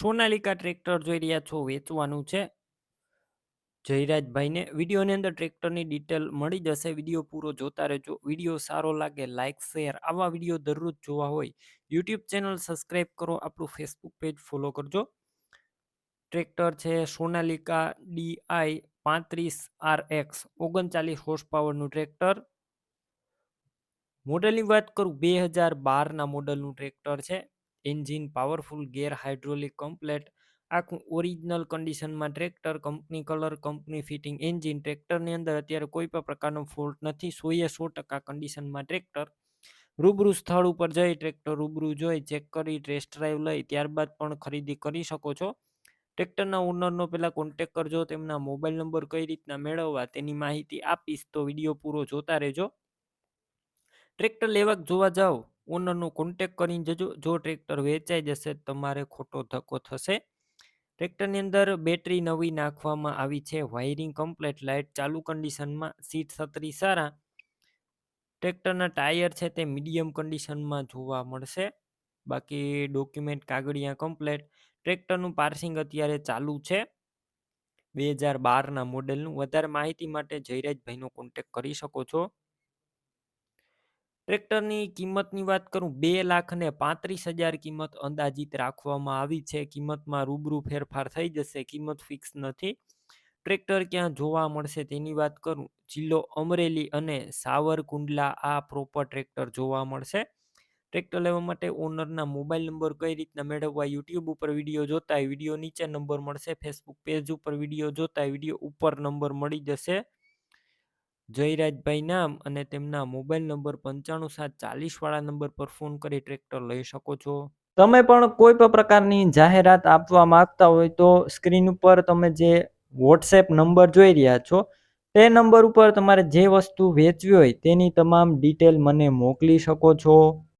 Sonalika tractor જોઈ રહ્યા છો વેચવાનું છે. જયરાજભાઈને વિડીયોની અંદર ટ્રેક્ટરની ડિટેલ મળી જશે. વીડિયો પૂરો જોતા રહેજો. વીડિયો સારો લાગે લાઇક શેર, આવા વીડિયો દરરોજ જોવા હોય યુટ્યુબ ચેનલ સબસ્ક્રાઈબ કરો. આપણું ફેસબુક પેજ ફોલો કરજો. ટ્રેક્ટર છે સોનાલિકા ડીઆઈ પાંત્રીસ આર એક્સ, ઓગણચાલીસ હોર્સ પાવરનું ટ્રેક્ટર. મોડલની વાત કરું, બે હજાર બારના મોડલનું ટ્રેક્ટર છે. Engine powerful, gear hydraulic complete, આખું ઓરિજિનલ કન્ડિશનમાં tractor company, colour company, fitting engine ટ્રેક્ટરની અંદર અત્યારે કોઈ પણ પ્રકારનો ફોલ્ટ નથી. સોએ સો ટકા કન્ડિશનમાં ટ્રેક્ટર. રૂબરૂ સ્થળ ઉપર જઈ ટ્રેક્ટર રૂબરૂ જોઈ, ચેક કરી, ટેસ્ટ ડ્રાઈવ લઈ, ત્યારબાદ પણ ખરીદી કરી શકો છો. ટ્રેક્ટરના ઓનરનો પહેલાં કોન્ટેક કરજો, તેમના મોબાઈલ નંબર કઈ રીતના મેળવવા તેની માહિતી આપીશ, તો વીડિયો પૂરો જોતા રહેજો. ટ્રેક્ટર લેવા જોવા જાઓ. ઓનરનો કોન્ટેક કરીને જજો, જો ટ્રેક્ટર વેચાઈ જશે, તમારે ખોટો ધક્કો થશે. ટ્રેક્ટરની અંદર બેટરી નવી નાખવામાં આવી છે વાયરિંગ કમ્પ્લેટ લાઇટ ચાલુ કન્ડિશનમાં સીટ છત્રી સારા. ટ્રેક્ટરના ટાયર છે તે મીડિયમ કન્ડિશનમાં જોવા મળશે. બાકી ડોક્યુમેન્ટ કાગળિયા કમ્પ્લેટ ટ્રેક્ટરનું પાર્સિંગ અત્યારે ચાલુ છે. બે હજાર બારના મોડેલનું વધારે માહિતી માટે જયરાજભાઈનો કોન્ટેક કરી શકો છો. ટ્રેક્ટરની કિંમતની વાત કરું, બે લાખ ને પાંત્રીસ હજાર કિંમત અંદાજિત રાખવામાં આવી છે. કિંમતમાં રૂબરૂ ફેરફાર થઈ જશે, કિંમત ફિક્સ નથી. ટ્રેક્ટર ક્યાં જોવા મળશે તેની વાત કરું, જિલ્લો અમરેલી અને સાવરકુંડલા આ પ્રોપર ટ્રેક્ટર જોવા મળશે. ટ્રેક્ટર લેવા માટે ઓનરના મોબાઈલ નંબર કઈ રીતના મેળવવા, યુટ્યુબ ઉપર વીડિયો જોતા વીડિયો નીચે નંબર મળશે, ફેસબુક પેજ ઉપર વીડિયો જોતા વીડિયો ઉપર નંબર મળી જશે. જયરાજભાઈ નામ અને તેમના મોબાઈલ નંબર પંચાણું સાત ચાલીસ વાળા નંબર પર ફોન કરી ટ્રેક્ટર લઈ શકો છો. તમે પણ કોઈ પણ પ્રકારની જાહેરાત આપવા માંગતા હોય તો સ્ક્રીન ઉપર તમે જે વોટ્સએપ નંબર જોઈ રહ્યા છો, તે નંબર ઉપર તમારે જે વસ્તુ વેચવી હોય તેની તમામ ડિટેલ મને મોકલી શકો છો.